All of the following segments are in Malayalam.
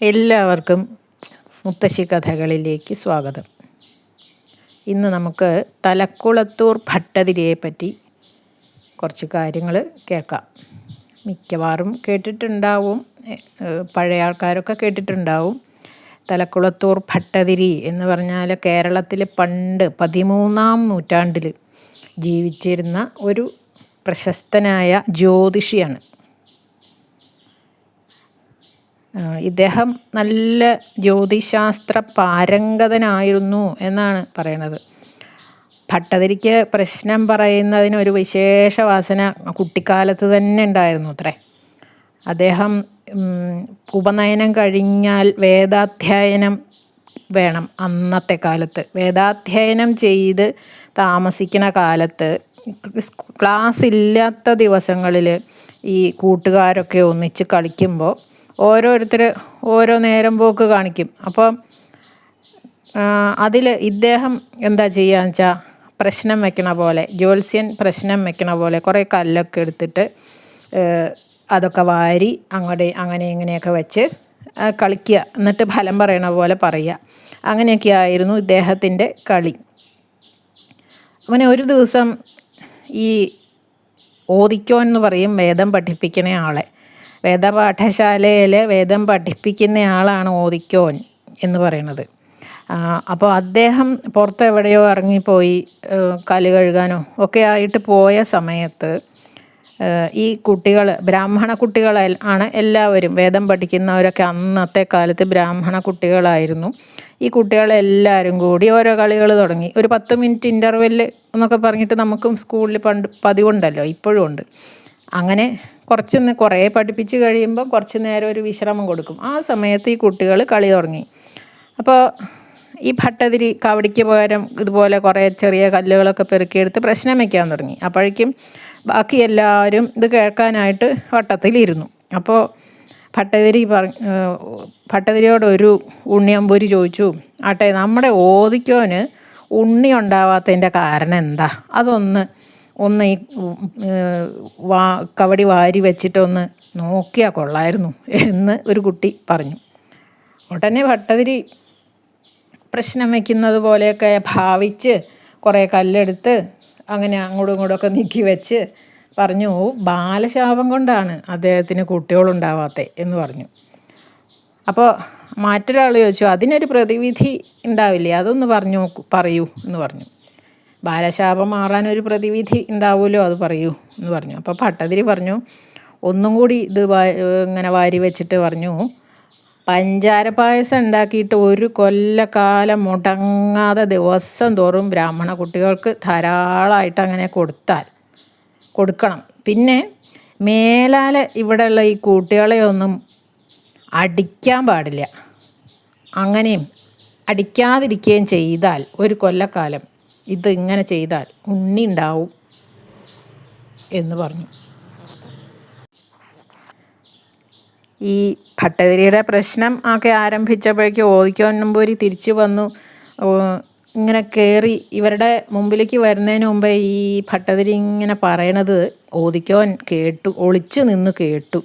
എല്ലാവർക്കും മുത്തശ്ശി കഥകളിലേക്ക് സ്വാഗതം. ഇന്ന് നമുക്ക് തലക്കുളത്തൂർ ഭട്ടതിരിയെ പറ്റി കുറച്ച് കാര്യങ്ങൾ കേൾക്കാം. മിക്കവാറും കേട്ടിട്ടുണ്ടാവും പഴയ ആൾക്കാരൊക്കെ കേട്ടിട്ടുണ്ടാവും. തലക്കുളത്തൂർ ഭട്ടതിരി എന്ന് പറഞ്ഞാൽ കേരളത്തിൽ പണ്ട് പതിമൂന്നാം നൂറ്റാണ്ടിൽ ജീവിച്ചിരുന്ന ഒരു പ്രശസ്തനായ ജ്യോതിഷിയാണ് ആ, ഇദ്ദേഹം നല്ല ജ്യോതിശാസ്ത്ര പാരംഗതനായിരുന്നു എന്നാണ് പറയണത്. ഭട്ടതിരിക്ക് പ്രശ്നം പറയുന്നതിന് ഒരു വിശേഷ വാസന കുട്ടിക്കാലത്ത് തന്നെ ഉണ്ടായിരുന്നു അത്രേ. അദ്ദേഹം ഉപനയനം കഴിഞ്ഞാൽ വേദാധ്യയനം വേണം അന്നത്തെ കാലത്ത്. വേദാധ്യയനം ചെയ്ത് താമസിക്കുന്ന കാലത്ത് ക്ലാസ് ഇല്ലാത്ത ദിവസങ്ങളിൽ ഈ കൂട്ടുകാരൊക്കെ ഒന്നിച്ച് കളിക്കുമ്പോൾ ഓരോരുത്തർ ഓരോ നേരം പോക്ക് കാണിക്കും. അപ്പം അതിൽ ഇദ്ദേഹം എന്താ ചെയ്യുകയെന്ന് വെച്ചാൽ പ്രശ്നം വെക്കണ പോലെ ജ്യോത്സ്യൻ പ്രശ്നം വെക്കണ പോലെ കുറേ കല്ലൊക്കെ എടുത്തിട്ട് അതൊക്കെ വാരി അങ്ങോട്ട് അങ്ങനെ ഇങ്ങനെയൊക്കെ വെച്ച് കളിക്കുക. എന്നിട്ട് ഫലം പറയണ പോലെ പറയുക. അങ്ങനെയൊക്കെ ആയിരുന്നു ഇദ്ദേഹത്തിന്റെ കളി. അങ്ങനെ ഒരു ദിവസം ഈ ഓദിക്കോ എന്ന് പറയും വേദം പഠിപ്പിക്കണ ആളെ. വേദപാഠശാലയിൽ വേദം പഠിപ്പിക്കുന്ന ആളാണ് ഓദിക്കോൻ എന്ന് പറയുന്നത്. അപ്പോൾ അദ്ദേഹം പുറത്ത് എവിടെയോ ഇറങ്ങിപ്പോയി കൽ കഴുകാനോ ഒക്കെ ആയിട്ട് പോയ സമയത്ത് ഈ കുട്ടികൾ ബ്രാഹ്മണ കുട്ടികൾ ആണ് എല്ലാവരും വേദം പഠിക്കുന്നവരൊക്കെ അന്നത്തെ കാലത്ത് ബ്രാഹ്മണ കുട്ടികളായിരുന്നു. ഈ കുട്ടികളെല്ലാവരും കൂടി ഓരോ കളികൾ തുടങ്ങി. ഒരു പത്ത് മിനിറ്റ് ഇന്റർവെല്ല് എന്നൊക്കെ പറഞ്ഞിട്ട് നമുക്കും സ്കൂളിൽ പണ്ട് പതിവുണ്ടല്ലോ ഇപ്പോഴും ഉണ്ട്. അങ്ങനെ കുറച്ച് കുറേ പഠിപ്പിച്ച് കഴിയുമ്പോൾ കുറച്ച് നേരം ഒരു വിശ്രമം കൊടുക്കും. ആ സമയത്ത് ഈ കുട്ടികൾ കളി തുടങ്ങി. അപ്പോൾ ഈ ഭട്ടതിരി കവടിക്ക് പകരം ഇതുപോലെ കുറേ ചെറിയ കല്ലുകളൊക്കെ പെറുക്കിയെടുത്ത് പ്രശ്നം വയ്ക്കാൻ തുടങ്ങി. അപ്പോഴേക്കും ബാക്കി എല്ലാവരും ഇത് കേൾക്കാനായിട്ട് വട്ടത്തിലിരുന്നു. അപ്പോൾ ഭട്ടതിരി പറ ഭട്ടതിരിയോട് ഒരു ഉണ്ണിയമ്പൂരി ചോദിച്ചു. ആട്ടെ നമ്മുടെ ഓദിക്കോന് ഉണ്ണി ഉണ്ടാവാത്തതിന്റെ കാരണം എന്താ? അതൊന്ന് ഒന്ന് ഈ വാ കവടി വാരി വെച്ചിട്ടൊന്ന് നോക്കിയാൽ കൊള്ളായിരുന്നു എന്ന് ഒരു കുട്ടി പറഞ്ഞു. ഉടനെ ഭട്ടതിരി പ്രശ്നം വയ്ക്കുന്നത് പോലെയൊക്കെ ഭാവിച്ച് കുറേ കല്ലെടുത്ത് അങ്ങനെ അങ്ങോട്ടും ഒക്കെ നീക്കി വെച്ച് പറഞ്ഞു ബാലശാപം കൊണ്ടാണ് അദ്ദേഹത്തിന് കുട്ടികളുണ്ടാവാത്തത് എന്ന് പറഞ്ഞു. അപ്പോൾ മറ്റൊരാൾ ചോദിച്ചു അതിനൊരു പ്രതിവിധി ഉണ്ടാവില്ലേ? അതൊന്ന് പറഞ്ഞു പറയൂ എന്ന് പറഞ്ഞു. ബാലശാപം മാറാൻ ഒരു പ്രതിവിധി ഉണ്ടാവുമല്ലോ അത് പറയൂ എന്ന് പറഞ്ഞു. അപ്പോൾ ഭട്ടതിരി പറഞ്ഞു ഒന്നും കൂടി ഇത് ഇങ്ങനെ വാരി വെച്ചിട്ട് പറഞ്ഞു പഞ്ചാര പായസം ഉണ്ടാക്കിയിട്ട് ഒരു കൊല്ലക്കാലം മുടങ്ങാതെ ദിവസം തോറും ബ്രാഹ്മണ കുട്ടികൾക്ക് ധാരാളമായിട്ട് അങ്ങനെ കൊടുത്താൽ കൊടുക്കണം. പിന്നെ മേലാൽ ഇവിടെയുള്ള ഈ കുട്ടികളെ ഒന്നും അടിക്കാൻ പാടില്ല. അങ്ങനെയും അടിക്കാതിരിക്കുകയും ചെയ്താൽ ഒരു കൊല്ലക്കാലം ഇത് ഇങ്ങനെ ചെയ്താൽ ഉണ്ണി ഉണ്ടാവും എന്ന് പറഞ്ഞു. ഈ ഭട്ടതിരിയുടെ പ്രശ്നം ഒക്കെ ആരംഭിച്ചപ്പോഴേക്കും ഓദിക്കോന്നമ്പൂരി തിരിച്ചു വന്നു. ഇങ്ങനെ കയറി ഇവരുടെ മുമ്പിലേക്ക് വരുന്നതിന് മുമ്പേ ഈ ഭട്ടതിരി ഇങ്ങനെ പറയണത് ഓദിക്കോൻ കേട്ടു ഒളിച്ചു നിന്ന് കേട്ടു.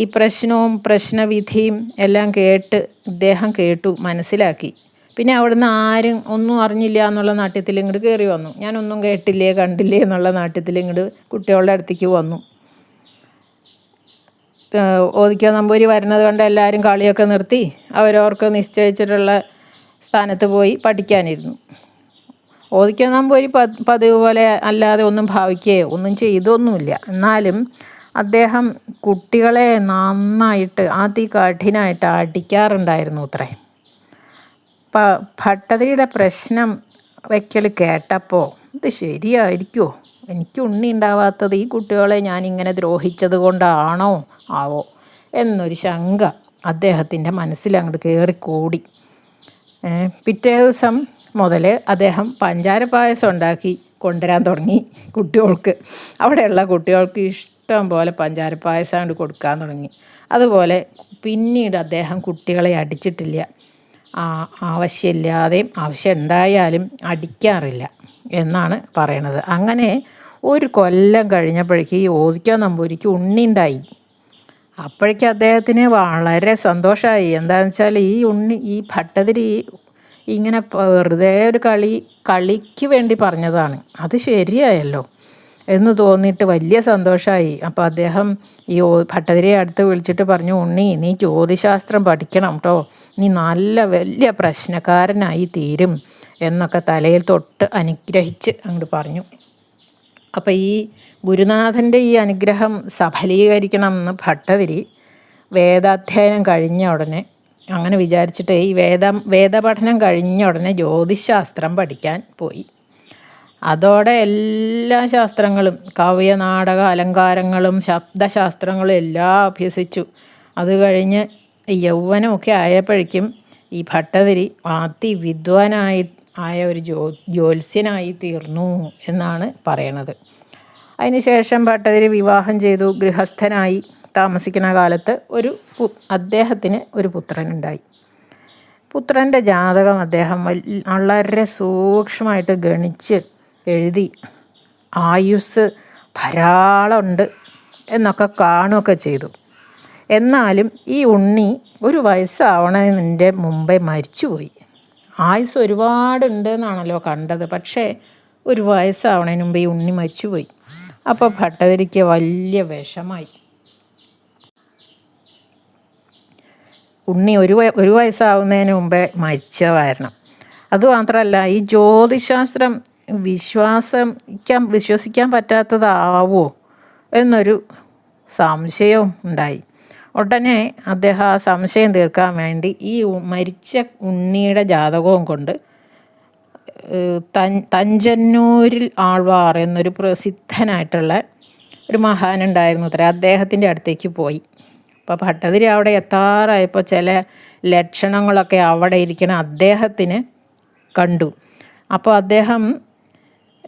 ഈ പ്രശ്നവും പ്രശ്നവിധിയും എല്ലാം കേട്ട് ഇദ്ദേഹം കേട്ടു മനസ്സിലാക്കി. പിന്നെ അവിടുന്ന് ആരും ഒന്നും അറിഞ്ഞില്ല എന്നുള്ള നാട്യത്തിൽ ഇങ്ങോട്ട് കയറി വന്നു. ഞാനൊന്നും കേട്ടില്ലേ കണ്ടില്ലേ എന്നുള്ള നാട്യത്തിൽ ഇങ്ങോട്ട് കുട്ടികളുടെ അടുത്തേക്ക് വന്നു. ഓദിക്കോ നമ്പൂരി വരുന്നത് കൊണ്ട് എല്ലാവരും കളിയൊക്കെ നിർത്തി. അവരവർക്ക് നിശ്ചയിച്ചിട്ടുള്ള സ്ഥാനത്ത് പോയി പഠിക്കാനിരുന്നു. ഓദിക്കോ നമ്പൂരി പതിവ് പോലെ അല്ലാതെ ഒന്നും ഭാവിക്കുകയോ ഒന്നും ചെയ്തൊന്നുമില്ല. എന്നാലും അദ്ദേഹം കുട്ടികളെ നന്നായിട്ട് അതികഠിനായിട്ട് അടിക്കാറുണ്ടായിരുന്നു അത്രേ. പ ഭട്ടതിയുടെ പ്രശ്നം വയ്ക്കൽ കേട്ടപ്പോൾ ഇത് ശരിയായിരിക്കുമോ എനിക്ക് ഉണ്ണി ഉണ്ടാവാത്തത് ഈ കുട്ടികളെ ഞാനിങ്ങനെ ദ്രോഹിച്ചത് കൊണ്ടാണോ ആവോ? എന്നൊരു ശങ്ക അദ്ദേഹത്തിന്റെ മനസ്സിൽ അങ്ങോട്ട് കയറിക്കൂടി പിറ്റേ ദിവസം മുതൽ അദ്ദേഹം പഞ്ചാര പായസം ഉണ്ടാക്കി കൊണ്ടുവരാൻ തുടങ്ങി കുട്ടികൾക്ക്. അവിടെയുള്ള കുട്ടികൾക്ക് ഇഷ്ടം പോലെ പഞ്ചാര പായസം അങ്ങോട്ട് കൊടുക്കാൻ തുടങ്ങി. അതുപോലെ പിന്നീട് അദ്ദേഹം കുട്ടികളെ അടിച്ചിട്ടില്ല. ആവശ്യമില്ലാതെയും ആവശ്യം ഉണ്ടായാലും അടിക്കാറില്ല എന്നാണ് പറയണത്. അങ്ങനെ ഒരു കൊല്ലം കഴിഞ്ഞപ്പോഴേക്ക് ഈ ഓദിക്കാൻ നമ്പൂരിക്ക് ഉണ്ണി ഉണ്ടായി അപ്പോഴേക്കും അദ്ദേഹത്തിന് വളരെ സന്തോഷമായി. എന്താണെന്ന് വെച്ചാൽ ഈ ഉണ്ണി ഈ ഭട്ടതിരി ഇങ്ങനെ വെറുതെ ഒരു കളി കളിക്ക് വേണ്ടി പറഞ്ഞതാണ്. അത് ശരിയായല്ലോ എന്ന് തോന്നിയിട്ട് വലിയ സന്തോഷമായി. അപ്പോൾ അദ്ദേഹം ഈ ഭട്ടതിരിയെ അടുത്ത് വിളിച്ചിട്ട് പറഞ്ഞു ഉണ്ണി നീ ജ്യോതിശാസ്ത്രം പഠിക്കണം കേട്ടോ നീ നല്ല വലിയ പ്രശ്നക്കാരനായി തീരും എന്നൊക്കെ തലയിൽ തൊട്ട് അനുഗ്രഹിച്ച് അങ്ങോട്ട് പറഞ്ഞു. അപ്പോൾ ഈ ഗുരുനാഥന്റെ ഈ അനുഗ്രഹം സഫലീകരിക്കണം എന്ന് ഭട്ടതിരി വേദാധ്യയനം കഴിഞ്ഞ ഉടനെ അങ്ങനെ വിചാരിച്ചിട്ട് ഈ വേദ വേദപഠനം കഴിഞ്ഞ ഉടനെ ജ്യോതിശാസ്ത്രം പഠിക്കാൻ പോയി. അതോടെ എല്ലാ ശാസ്ത്രങ്ങളും കാവ്യ നാടക അലങ്കാരങ്ങളും ശബ്ദശാസ്ത്രങ്ങളും എല്ലാം അഭ്യസിച്ചു. അത് കഴിഞ്ഞ് യൗവനമൊക്കെ ആയപ്പോഴേക്കും ഈ ഭട്ടതിരി അതിവിദ്വാനായി ആയ ഒരു ജ്യോ ജ്യോത്സ്യനായി തീർന്നു എന്നാണ് പറയണത്. അതിനുശേഷം ഭട്ടതിരി വിവാഹം ചെയ്തു. ഗൃഹസ്ഥനായി താമസിക്കുന്ന കാലത്ത് ഒരു അദ്ദേഹത്തിന് ഒരു പുത്രനുണ്ടായി. പുത്രന്റെ ജാതകം അദ്ദേഹം വളരെ സൂക്ഷ്മമായിട്ട് ഗണിച്ച് എഴുതി. ആയുസ് ധാരാളമുണ്ട് എന്നൊക്കെ കാണുകയൊക്കെ ചെയ്തു. എന്നാലും ഈ ഉണ്ണി ഒരു വയസ്സാവണതിന്റെ മുമ്പേ മരിച്ചുപോയി. ആയുസ് ഒരുപാടുണ്ട് എന്നാണല്ലോ കണ്ടത്. പക്ഷേ ഒരു വയസ്സാവണതിന് മുമ്പ് ഈ ഉണ്ണി മരിച്ചുപോയി. അപ്പോൾ ഭട്ടതിരിക്ക് വലിയ വിഷമായി. ഉണ്ണി ഒരു ഒരു വയസ്സാവുന്നതിന് മുമ്പേ മരിച്ചതായിരുന്നു. അതുമാത്രമല്ല ഈ ജ്യോതിശാസ്ത്രം വിശ്വാസിക്കാൻ വിശ്വസിക്കാൻ പറ്റാത്തതാവോ എന്നൊരു സംശയവും ഉണ്ടായി. ഉടനെ അദ്ദേഹം ആ സംശയം തീർക്കാൻ വേണ്ടി ഈ മരിച്ച ഉണ്ണിയുടെ ജാതകവും കൊണ്ട് തഞ്ചന്നൂരിൽ ആൾവാർ എന്നൊരു പ്രസിദ്ധനായിട്ടുള്ള ഒരു മഹാനുണ്ടായിരുന്നു അത്ര. അദ്ദേഹത്തിന്റെ അടുത്തേക്ക് പോയി. അപ്പോൾ ഭട്ടതിരി അവിടെ എത്താറായപ്പോൾ ചില ലക്ഷണങ്ങളൊക്കെ അവിടെ ഇരിക്കുന്ന അദ്ദേഹത്തിന് കണ്ടു. അപ്പോൾ അദ്ദേഹം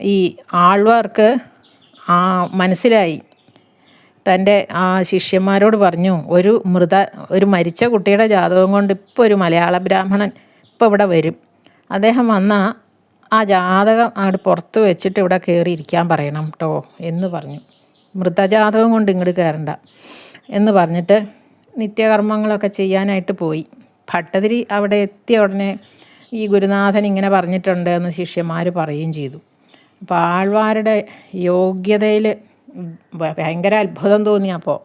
ഈ ആൾവാർക്ക് മനസ്സിലായി. തന്റെ ആ ശിഷ്യന്മാരോട് പറഞ്ഞു ഒരു മൃത ഒരു മരിച്ച കുട്ടിയുടെ ജാതകം കൊണ്ട് ഇപ്പോൾ ഒരു മലയാള ബ്രാഹ്മണൻ ഇപ്പോൾ ഇവിടെ വരും. അദ്ദേഹം വന്നാൽ ആ ജാതകം അങ്ങോട്ട് പുറത്ത് വെച്ചിട്ട് ഇവിടെ കയറി ഇരിക്കാൻ പറയണം കേട്ടോ എന്ന് പറഞ്ഞു. മൃതജാതകം കൊണ്ട് ഇങ്ങോട്ട് കയറണ്ട എന്ന് പറഞ്ഞിട്ട് നിത്യകർമ്മങ്ങളൊക്കെ ചെയ്യാനായിട്ട് പോയി. ഭട്ടതിരി അവിടെ എത്തിയ ഉടനെ ഈ ഗുരുനാഥൻ ഇങ്ങനെ പറഞ്ഞിട്ടുണ്ട് എന്ന് ശിഷ്യന്മാർ പറയുകയും ചെയ്തു. അപ്പോൾ ആൾവാരുടെ യോഗ്യതയിൽ ഭയങ്കര അത്ഭുതം തോന്നി അപ്പോൾ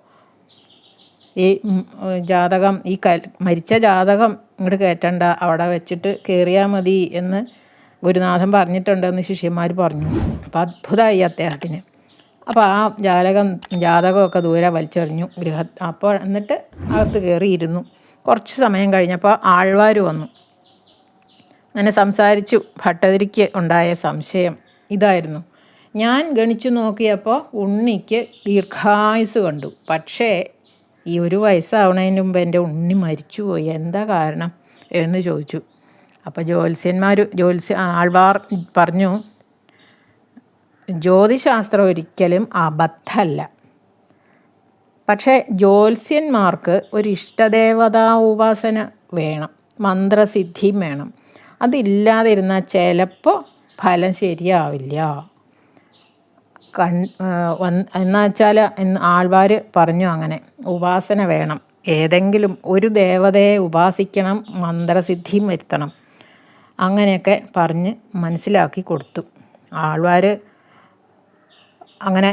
ഈ ജാതകം ഈ ക മരിച്ച ജാതകം ഇങ്ങോട്ട് കയറ്റണ്ട അവിടെ വെച്ചിട്ട് കയറിയാൽ മതി എന്ന് ഗുരുനാഥൻ പറഞ്ഞിട്ടുണ്ടെന്ന് ശിഷ്യന്മാർ പറഞ്ഞു. അപ്പോൾ അത്ഭുതമായി അദ്ദേഹത്തിന്. അപ്പോൾ ആ ജാതകം ജാതകമൊക്കെ ദൂരെ വലിച്ചെറിഞ്ഞു. ഗൃഹ അപ്പോൾ എന്നിട്ട് അകത്ത് കയറിയിരുന്നു കുറച്ച് സമയം കഴിഞ്ഞപ്പോൾ ആൾവാർ വന്നു. അങ്ങനെ സംസാരിച്ചു. ഭട്ടതിരിക്ക് ഉണ്ടായ സംശയം ഇതായിരുന്നു. ഞാൻ ഗണിച്ചു നോക്കിയപ്പോൾ ഉണ്ണിക്ക് ദീർഘായുസ് കണ്ടു. പക്ഷേ ഈ ഒരു വയസ്സാവണതിന് മുമ്പ് എന്റെ ഉണ്ണി മരിച്ചുപോയി. എന്താ കാരണം എന്ന് ചോദിച്ചു. അപ്പോൾ ജ്യോത്സ്യന്മാർ ജ്യോത്സ്യ ആൾവാർ പറഞ്ഞു ജ്യോതിശാസ്ത്രം ഒരിക്കലും അബദ്ധമല്ല. പക്ഷേ ജ്യോത്സ്യന്മാർക്ക് ഒരു ഇഷ്ടദേവതാ ഉപാസന വേണം മന്ത്രസിദ്ധിയും വേണം. അതില്ലാതിരുന്നാൽ ചിലപ്പോൾ ഫലം ശരിയാവില്ല. കൺ എന്ന് വെച്ചാൽ ആൾവാർ പറഞ്ഞു അങ്ങനെ ഉപാസന വേണം. ഏതെങ്കിലും ഒരു ദേവതയെ ഉപാസിക്കണം മന്ത്രസിദ്ധിയും വരുത്തണം. അങ്ങനെയൊക്കെ പറഞ്ഞ് മനസ്സിലാക്കി കൊടുത്തു. ആൾവാർ അങ്ങനെ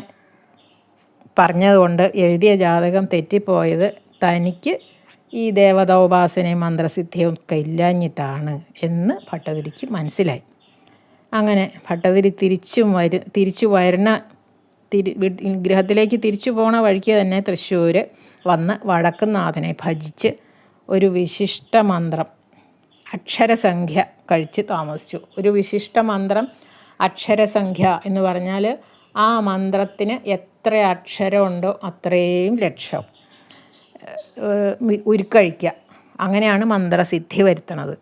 പറഞ്ഞതുകൊണ്ട് എഴുതിയ ജാതകം തെറ്റിപ്പോയത് തനിക്ക് ഈ ദേവതോപാസനയും മന്ത്രസിദ്ധിയും ഒക്കെ ഇല്ലാഞ്ഞിട്ടാണ് എന്ന് ഭട്ടതിരിക്ക് മനസ്സിലായി. അങ്ങനെ ഭട്ടതിരി തിരിച്ചും വരു തിരിച്ചു വരണ തിരി ഗൃഹത്തിലേക്ക് തിരിച്ചു പോണ വഴിക്ക് തന്നെ തൃശ്ശൂർ വന്ന് വടക്കുന്നാഥനെ ഭജിച്ച് ഒരു വിശിഷ്ട മന്ത്രം അക്ഷരസംഖ്യ കഴിച്ച് താമസിച്ചു. ഒരു വിശിഷ്ട മന്ത്രം അക്ഷരസംഖ്യ എന്ന് പറഞ്ഞാൽ ആ മന്ത്രത്തിന് എത്ര അക്ഷരമുണ്ടോ അത്രയും ലക്ഷം ഉരുക്കഴിക്കുക അങ്ങനെയാണ് മന്ത്രസിദ്ധി വരുത്തണത്.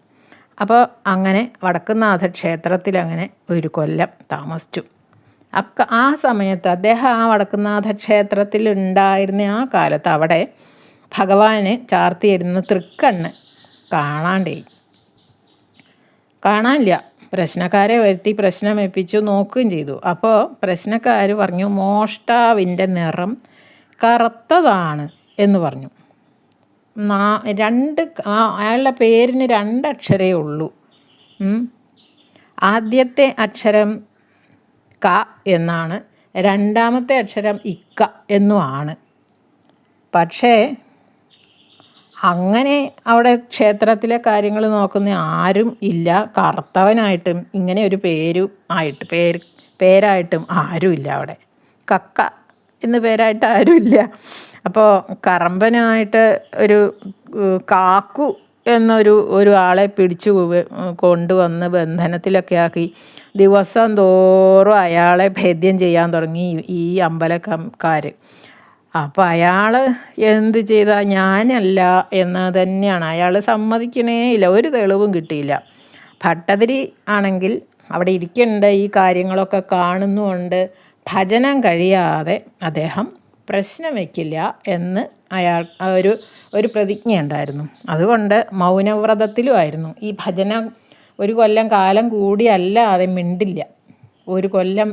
അപ്പോൾ അങ്ങനെ വടക്കുന്നാഥ ക്ഷേത്രത്തിൽ അങ്ങനെ ഒരു കൊല്ലം താമസിച്ചു. അക്ക ആ സമയത്ത് അദ്ദേഹം ആ വടക്കുന്നാഥ ക്ഷേത്രത്തിൽ ഉണ്ടായിരുന്ന ആ കാലത്ത് അവിടെ ഭഗവാന് ചാർത്തിയിരുന്ന തൃക്കണ്ണ് കാണാണ്ടേ കാണാനില്ല. പ്രശ്നക്കാരെ വരുത്തി പ്രശ്നം എപ്പിച്ചു നോക്കുകയും ചെയ്തു. അപ്പോൾ പ്രശ്നക്കാർ പറഞ്ഞു മോഷ്ടാവിന്റെ നിറം കറുത്തതാണ് എന്ന് പറഞ്ഞു. രണ്ട് അയാളുടെ പേരിന് രണ്ട് അക്ഷരേ ഉള്ളൂ ആദ്യത്തെ അക്ഷരം ക എന്നാണ് രണ്ടാമത്തെ അക്ഷരം ഇക്ക എന്നുമാണ്. പക്ഷേ അങ്ങനെ അവിടെ ക്ഷേത്രത്തിലെ കാര്യങ്ങൾ നോക്കുന്ന ആരും ഇല്ല കറുത്തവനായിട്ടും ഇങ്ങനെ ഒരു പേരും ആയിട്ട് പേര് പേരായിട്ടും ആരുമില്ല അവിടെ. കക്ക എന്ന് പേരായിട്ട് ആരുമില്ല. അപ്പോൾ കറമ്പനായിട്ട് ഒരു കാക്കു എന്നൊരു ഒരു ആളെ പിടിച്ചു കൊണ്ടുവന്ന് ബന്ധനത്തിലൊക്കെ ആക്കി ദിവസം തോറും അയാളെ ഭേദ്യം ചെയ്യാൻ തുടങ്ങി ഈ- അമ്പലക്കാർ അപ്പോൾ അയാൾ എന്ത് ചെയ്താൽ ഞാനല്ല എന്ന് തന്നെയാണ്. അയാൾ സമ്മതിക്കണേ ഇല്ല. ഒരു തെളിവും കിട്ടിയില്ല. ഭട്ടതിരി ആണെങ്കിൽ അവിടെ ഇരിക്കേണ്ട. ഈ കാര്യങ്ങളൊക്കെ കാണുന്നുകൊണ്ട് ഭജനം കഴിയാതെ അദ്ദേഹം പ്രശ്നം വയ്ക്കില്ല എന്ന് അയാൾ ഒരു ഒരു പ്രതിജ്ഞ ഉണ്ടായിരുന്നു. അതുകൊണ്ട് മൗനവ്രതത്തിലുമായിരുന്നു ഈ ഭജന ഒരു കൊല്ലം കാലം കൂടിയല്ലാതെ മിണ്ടില്ല. ഒരു കൊല്ലം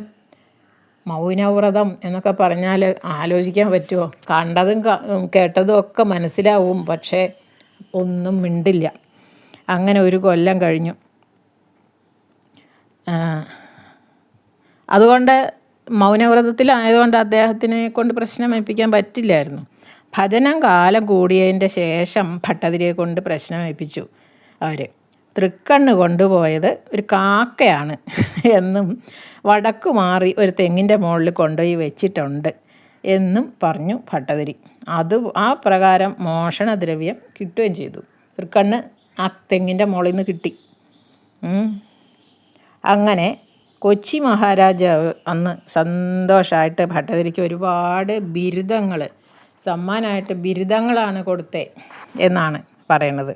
മൗനവ്രതം എന്നൊക്കെ പറഞ്ഞാൽ ആലോചിക്കാൻ പറ്റുമോ? കണ്ടതും കേട്ടതും ഒക്കെ മനസ്സിലാവും പക്ഷേ ഒന്നും മിണ്ടില്ല. അങ്ങനെ ഒരു കൊല്ലം കഴിഞ്ഞു. അതുകൊണ്ട് മൗനവ്രതത്തിലായതുകൊണ്ട് അദ്ദേഹത്തിനെ കൊണ്ട് പ്രശ്നം ഏൽപ്പിക്കാൻ പറ്റില്ലായിരുന്നു. ഭജനം കാലം കൂടിയതിന്റെ ശേഷം ഭട്ടതിരിയെ കൊണ്ട് പ്രശ്നം ഏൽപ്പിച്ചു അവർ തൃക്കണ്ണ് കൊണ്ടുപോയത് ഒരു കാക്കയാണ് എന്നും വടക്കു മാറി ഒരു തെങ്ങിന്റെ മുകളിൽ കൊണ്ടുപോയി വെച്ചിട്ടുണ്ട് എന്നും പറഞ്ഞു ഭട്ടതിരി. അത് ആ പ്രകാരം മോഷണദ്രവ്യം കിട്ടുകയും ചെയ്തു. തൃക്കണ്ണ് ആ തെങ്ങിന്റെ മുകളിൽ നിന്ന് കിട്ടി. അങ്ങനെ കൊച്ചി മഹാരാജാവ് അന്ന് സന്തോഷമായിട്ട് ഭട്ടതിരിക്ക് ഒരുപാട് ബിരുദങ്ങൾ സമ്മാനമായിട്ട് ബിരുദങ്ങളാണ് കൊടുത്തത് എന്നാണ് പറയണത്.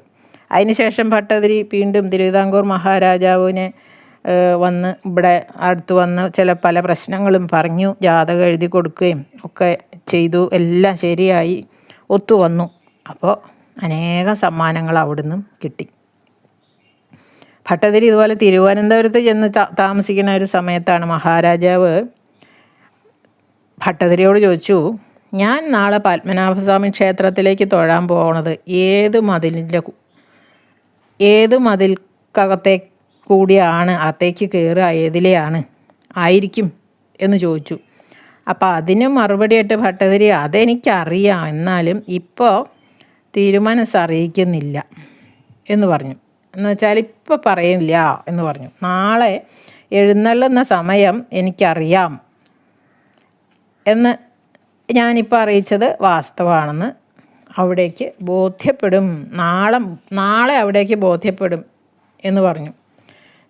അതിനുശേഷം ഭട്ടതിരി വീണ്ടും തിരുവിതാംകൂർ മഹാരാജാവിനെ വന്ന് ഇവിടെ അടുത്ത് വന്ന് ചില പല പ്രശ്നങ്ങളും പറഞ്ഞു ജാതകം എഴുതി കൊടുക്കുകയും ഒക്കെ ചെയ്തു എല്ലാം ശരിയായി ഒത്തു വന്നു. അപ്പോൾ അനേകം സമ്മാനങ്ങൾ അവിടുന്ന് കിട്ടി. ഭട്ടതിരി ഇതുപോലെ തിരുവനന്തപുരത്ത് ചെന്ന് താമസിക്കുന്ന ഒരു സമയത്താണ് മഹാരാജാവ് ഭട്ടതിരിയോട് ചോദിച്ചു ഞാൻ നാളെ പത്മനാഭസ്വാമി ക്ഷേത്രത്തിലേക്ക് തൊഴാൻ പോകണത് ഏത് മതിലിന്റെ ഏത് മതിൽക്കകത്തെ കൂടിയാണ്? അകത്തേക്ക് കയറുക ഏതിലെയാണ്? ആയിരിക്കും? എന്ന് ചോദിച്ചു. അപ്പോൾ അതിന് മറുപടിയായിട്ട് ഭട്ടതിരി അതെനിക്കറിയാം എന്നാലും ഇപ്പോൾ തീരുമാനം അറിയിക്കുന്നില്ല എന്ന് പറഞ്ഞു. എന്ന് വെച്ചാൽ ഇപ്പോൾ പറയില്ല എന്ന് പറഞ്ഞു. നാളെ എഴുന്നള്ളുന്ന സമയം എനിക്കറിയാം എന്ന് ഞാനിപ്പോൾ അറിയിച്ചത് വാസ്തവമാണെന്ന് അവിടേക്ക് ബോധ്യപ്പെടും. നാളെ നാളെ അവിടേക്ക് ബോധ്യപ്പെടും എന്ന് പറഞ്ഞു.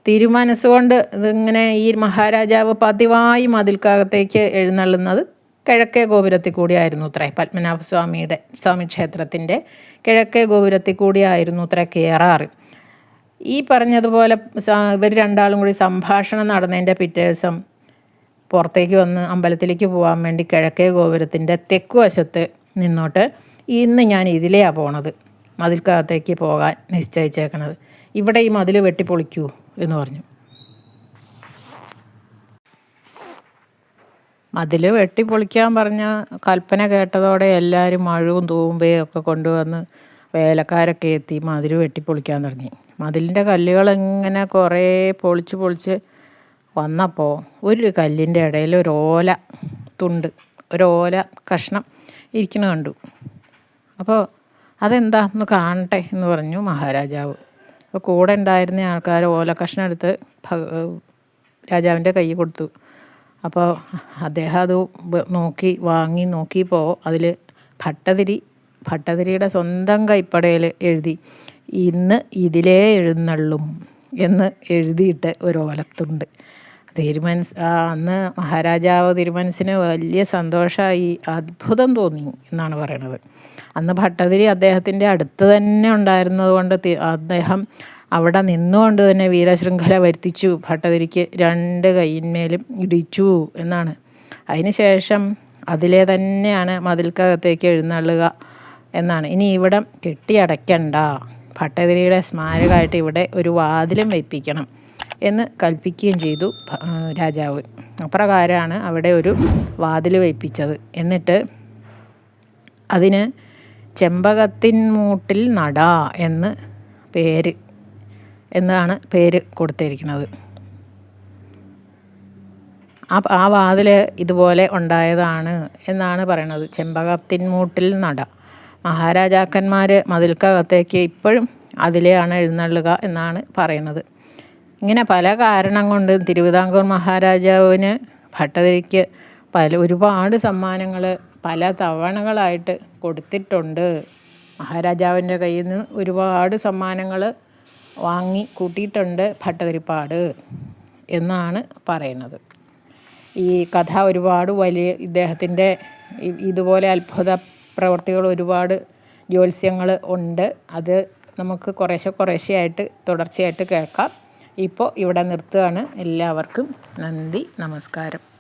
തിരുമനസ്സുകൊണ്ട് ഇതിങ്ങനെ ഈ മഹാരാജാവ് പതിവായി മതിൽക്കകത്തേക്ക് എഴുന്നള്ളുന്നത് കിഴക്കേ ഗോപുരത്തിൽ കൂടിയായിരുന്നു അത്രേ. പത്മനാഭസ്വാമിയുടെ സ്വാമി ക്ഷേത്രത്തിന്റെ കിഴക്കേ ഗോപുരത്തിൽ കൂടിയായിരുന്നു അത്രേ കയറാറ് ഈ പറഞ്ഞതുപോലെ ഇവർ രണ്ടാളും കൂടി സംഭാഷണം നടന്നതിന്റെ പിറ്റേ ദിവസം പുറത്തേക്ക് വന്ന് അമ്പലത്തിലേക്ക് പോകാൻ വേണ്ടി കിഴക്കേ ഗോപുരത്തിന്റെ തെക്കുവശത്ത് നിന്നോട്ട് ഇന്ന് ഞാൻ ഇതിലെയാണ് പോണത്. മതിൽക്കകത്തേക്ക് പോകാൻ നിശ്ചയിച്ചേക്കണത്. ഇവിടെ ഈ മതിൽ വെട്ടിപ്പൊളിക്കൂ എന്ന് പറഞ്ഞു. മതിൽ വെട്ടിപ്പൊളിക്കാൻ പറഞ്ഞ കൽപ്പന കേട്ടതോടെ എല്ലാവരും മഴവും തൂമ്പയും ഒക്കെ കൊണ്ടുവന്ന് വേലക്കാരൊക്കെ എത്തി മതിൽ വെട്ടിപ്പൊളിക്കാൻ തുടങ്ങി. മതിലിന്റെ കല്ലുകൾ ഇങ്ങനെ കുറേ പൊളിച്ച് പൊളിച്ച് വന്നപ്പോൾ ഒരു കല്ലിന്റെ ഇടയിൽ ഒരു ഓല തുണ്ട് ഒരു ഓല കഷ്ണം ഇരിക്കണ കണ്ടു. അപ്പോൾ അതെന്താ? ഒന്ന് കാണട്ടെ എന്ന് പറഞ്ഞു മഹാരാജാവ്. അപ്പോൾ കൂടെ ഉണ്ടായിരുന്ന ആൾക്കാർ ഓല കഷ്ണം എടുത്ത് രാജാവിന്റെ കൈ കൊടുത്തു. അപ്പോൾ അദ്ദേഹം അത് നോക്കി വാങ്ങി നോക്കിയപ്പോൾ അതിൽ ഭട്ടതിരി ഭട്ടതിരിയുടെ സ്വന്തം കൈപ്പടയിൽ എഴുതി. ഇന്ന് ഇതിലേ എഴുന്നള്ളും എന്ന് എഴുതിയിട്ട് ഒരു ഓലത്തുണ്ട് തിരുമനസ് അന്ന് മഹാരാജാവ് തിരുമനസിന് വലിയ സന്തോഷമായി അത്ഭുതം തോന്നി എന്നാണ് പറയണത്. അന്ന് ഭട്ടതിരി അദ്ദേഹത്തിന്റെ അടുത്ത് തന്നെ ഉണ്ടായിരുന്നതുകൊണ്ട് അദ്ദേഹം അവിടെ നിന്നുകൊണ്ട് തന്നെ വീരശൃംഖല വരുത്തിച്ചു. ഭട്ടതിരിക്ക് രണ്ട് കൈയിന്മേലും ഇടിച്ചു എന്നാണ്. അതിനുശേഷം അതിലെ തന്നെയാണ് മതിൽക്കകത്തേക്ക് എഴുന്നള്ളുക എന്നാണ്. ഇനി ഇവിടം കെട്ടിയടയ്ക്കണ്ട. ഭട്ടതിരിയുടെ സ്മാരകമായിട്ട് ഇവിടെ ഒരു വാതിലും വയ്പ്പിക്കണം എന്ന് കൽപ്പിക്കുകയും ചെയ്തു രാജാവ്. അപ്രകാരമാണ് അവിടെ ഒരു വാതിൽ വയ്പ്പിച്ചത് എന്നിട്ട് അതിന് ചെമ്പകത്തിൻ മൂട്ടിൽ നട എന്ന് പേര് എന്നാണ് പേര് കൊടുത്തിരിക്കുന്നത്. ആ ആ വാതിൽ ഇതുപോലെ ഉണ്ടായതാണ് എന്നാണ് പറയണത് ചെമ്പകത്തിൻ മൂട്ടിൽ നട. മഹാരാജാക്കന്മാർ മതിൽക്കകത്തേക്ക് ഇപ്പോഴും അതിലെയാണ് എഴുന്നള്ളുക എന്നാണ് പറയുന്നത്. ഇങ്ങനെ പല കാരണം കൊണ്ട് തിരുവിതാംകൂർ മഹാരാജാവിന് ഭട്ടതിരിക്ക് പല ഒരുപാട് സമ്മാനങ്ങൾ പല തവണകളായിട്ട് കൊടുത്തിട്ടുണ്ട്. മഹാരാജാവിന്റെ കയ്യിൽ നിന്ന് ഒരുപാട് സമ്മാനങ്ങൾ വാങ്ങി കൂട്ടിയിട്ടുണ്ട് ഭട്ടതിരിപ്പാട് എന്നാണ് പറയുന്നത്. ഈ കഥ ഒരുപാട് വലിയ ഇദ്ദേഹത്തിന്റെ ഇതുപോലെ അത്ഭുത പ്രവർത്തികൾ ഒരുപാട് ജ്യോത്സ്യങ്ങൾ ഉണ്ട്. അത് നമുക്ക് കുറേശ്ശെ കുറേശ്ശെയായിട്ട് തുടർച്ചയായിട്ട് കേൾക്കാം. ഇപ്പോൾ ഇവിടെ നിർത്തുകയാണ്. എല്ലാവർക്കും നന്ദി നമസ്കാരം.